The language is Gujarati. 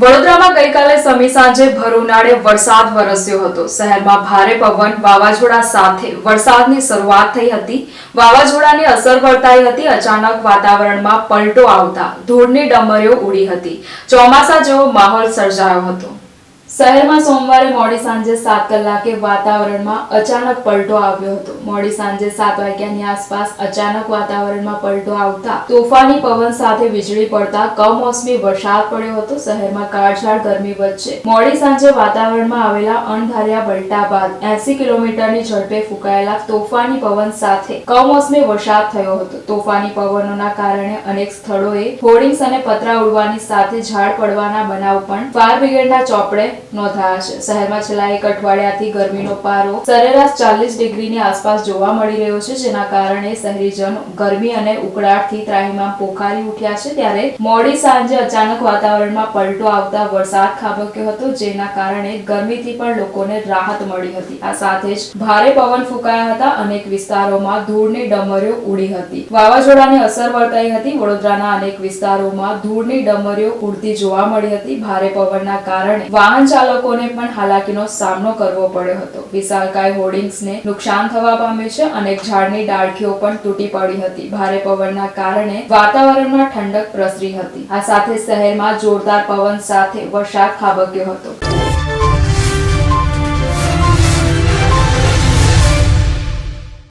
વડોદરામાં ગઈકાલે સમી સાંજે ભર ઉનાળે વરસાદ વરસ્યો હતો. શહેરમાં ભારે પવન, વાવાઝોડા સાથે વરસાદની શરૂઆત થઈ હતી. વાવાઝોડાની અસર વર્તાઈ હતી. અચાનક વાતાવરણમાં પલટો આવતા ધૂળની ડમરીઓ ઉડી હતી. ચોમાસા જેવો માહોલ સર્જાયો હતો. શહેરમાં સોમવારે મોડી સાંજે સાત કલાકે વાતાવરણમાં અચાનક પલટો આવ્યો હતો. મોડી સાંજે સાત વાગ્યાની આસપાસ અચાનક વાતાવરણમાં પલટો આવતા તોફાની પવન સાથે વીજળી પડતા કમોસમી વરસાદ પડ્યો હતો. શહેરમાં કાળઝાળ ગરમી વચ્ચે મોડી સાંજે વાતાવરણમાં આવેલા અણધાર્યા પલટા બાદ એસી કિલોમીટરની ઝડપે ફૂંકાયેલા તોફાની પવન સાથે કમોસમી વરસાદ થયો હતો. તોફાની પવનોના કારણે અનેક સ્થળોએ હોર્ડિંગ્સ અને પતરા ઉડવાની સાથે ઝાડ પડવાના બનાવ પણ ફાયર બ્રિગેડના ચોપડે નોંધાયા શહેરમાં છેલ્લા એક અઠવાડિયાથી ગરમીનો પારો સરેરાશ ચાલીસ ડિગ્રીની આસપાસ જોવા મળી રહ્યો છે, જેના કારણે શહેરીજન ગરમી અને ઉકળાટથી ત્રાહિમામ પોખારી ઉઠ્યા છે. ત્યારે મોડી સાંજે અચાનક વાતાવરણમાં પલટો આવતા વરસાદ ખાબક્યો હતો, જેના કારણે ગરમીથી પણ લોકોને રાહત મળી હતી. આ સાથે જ ભારે પવન ફૂંકાયા હતા. અનેક વિસ્તારોમાં ધૂળની ડમરીઓ ઉડી હતી. વાવાઝોડાની અસર વર્તાઈ હતી. વડોદરાના અનેક વિસ્તારોમાં ધૂળની ડમરીઓ ઉડતી જોવા મળી હતી. ભારે પવનના કારણે વાહન ચાલકોને પણ હાલાકીનો સામનો કરવો પડ્યો હતો. વિશાળકાય હોર્ડિંગ્સને નુકસાન થવા પામ્યું છે અને ઝાડની ડાળખીઓ પણ તૂટી પડી હતી. ભારે પવનના કારણે વાતાવરણમાં ઠંડક પ્રસરી હતી. આ સાથે શહેરમાં જોરદાર પવન સાથે વરસાદ ખાબક્યો હતો.